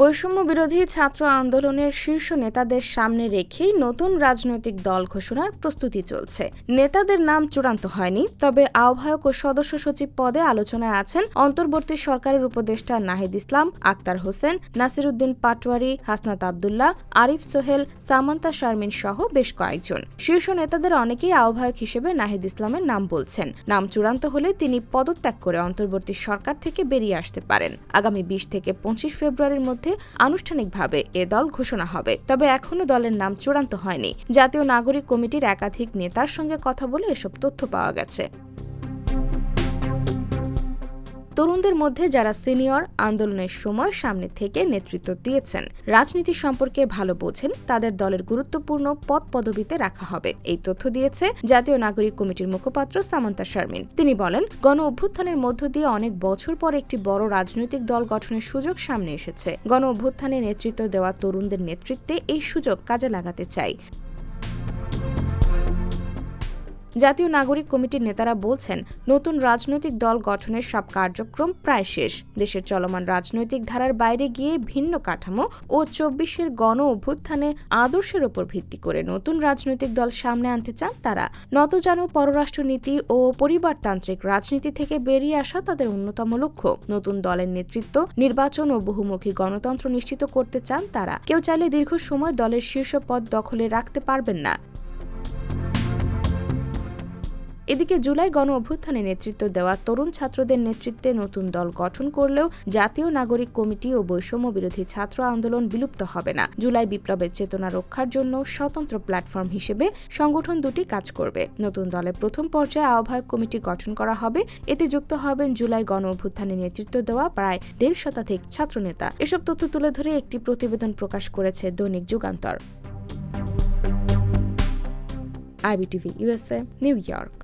বৈষম্য বিরোধী ছাত্র আন্দোলনের শীর্ষ নেতাদের সামনে রেখেই নতুন রাজনৈতিক দল ঘোষণার প্রস্তুতি চলছে। নেতাদের নাম চূড়ান্ত হয়নি, তবে আহ্বায়ক ও সদস্য সচিব পদে আলোচনায় আছেন অন্তর্বর্তী সরকারের উপদেষ্টা নাহিদ ইসলাম, আক্তার হোসেন, নাসিরুদ্দিন পাটোয়ারি, হাসনাত আবদুল্লাহ, আরিফ সোহেল, সামান্তা শারমিন সহ বেশ কয়েকজন। শীর্ষ নেতাদের অনেকেই আহ্বায়ক হিসেবে নাহিদ ইসলামের নাম বলছেন। নাম চূড়ান্ত হলে তিনি পদত্যাগ করে অন্তর্বর্তী সরকার থেকে বেরিয়ে আসতে পারেন। আগামী বিশ থেকে পঁচিশ ফেব্রুয়ারির মধ্যে আনুষ্ঠানিকভাবে এ দল ঘোষণা হবে। তবে এখনও দলের নাম চূড়ান্ত হয়নি। জাতীয় নাগরিক কমিটির একাধিক নেতার সঙ্গে কথা বলে এসব তথ্য পাওয়া গেছে। তরুণদের মধ্যে যারা সিনিয়র আন্দোলনের সময় সামনে থেকে নেতৃত্ব দিয়েছেন, রাজনীতি সম্পর্কে ভালো বোঝেন, তাদের দলের গুরুত্বপূর্ণ পদ পদবিতে রাখা হবে। এই তথ্য দিয়েছে জাতীয় নাগরিক কমিটির মুখপাত্র সামান্তা শারমিন। তিনি বলেন, গণ অভ্যুত্থানের মধ্য দিয়ে অনেক বছর পর একটি বড় রাজনৈতিক দল গঠনের সুযোগ সামনে এসেছে। গণ অভ্যুত্থানে নেতৃত্ব দেওয়া তরুণদের নেতৃত্বে এই সুযোগ কাজে লাগাতে চাই। জাতীয় নাগরিক কমিটির নেতারা বলছেন, নতুন রাজনৈতিক দল গঠনের সব কার্যক্রম প্রায় শেষ। দেশের চলমান রাজনৈতিক ধারার বাইরে গিয়ে ভিন্ন কাঠামো ও চব্বিশের গণ অভ্যুত্থানে আদর্শের ওপর ভিত্তি করে নতুন রাজনৈতিক দল সামনে আনতে চান তারা। নতজানু পররাষ্ট্রনীতি ও পরিবারতান্ত্রিক রাজনীতি থেকে বেরিয়ে আসা তাদের অন্যতম লক্ষ্য। নতুন দলের নেতৃত্ব, নির্বাচন ও বহুমুখী গণতন্ত্র নিশ্চিত করতে চান তারা। কেউ চাইলে দীর্ঘ সময় দলের শীর্ষ পদ দখলে রাখতে পারবেন না। এদিকে জুলাই গণ অভ্যুত্থানে নেতৃত্ব দেওয়া তরুণ ছাত্রদের নেতৃত্বে নতুন দল গঠন করলেও জাতীয় নাগরিক কমিটি ও বৈষম্য বিরোধী ছাত্র আন্দোলন বিলুপ্ত হবে না। জুলাই বিপ্লবের চেতনা রক্ষার জন্য স্বতন্ত্র প্ল্যাটফর্ম হিসেবে সংগঠন দুটি কাজ করবে। নতুন দলের প্রথম পর্যায়ে আহ্বায়ক কমিটি গঠন করা হবে। এতে যুক্ত হবেন জুলাই গণ অভ্যুত্থানে নেতৃত্ব দেওয়া প্রায় দেড় শতাধিক ছাত্রনেতা। এসব তথ্য তুলে ধরে একটি প্রতিবেদন প্রকাশ করেছে দৈনিক Jugantor. IBTV USA New York.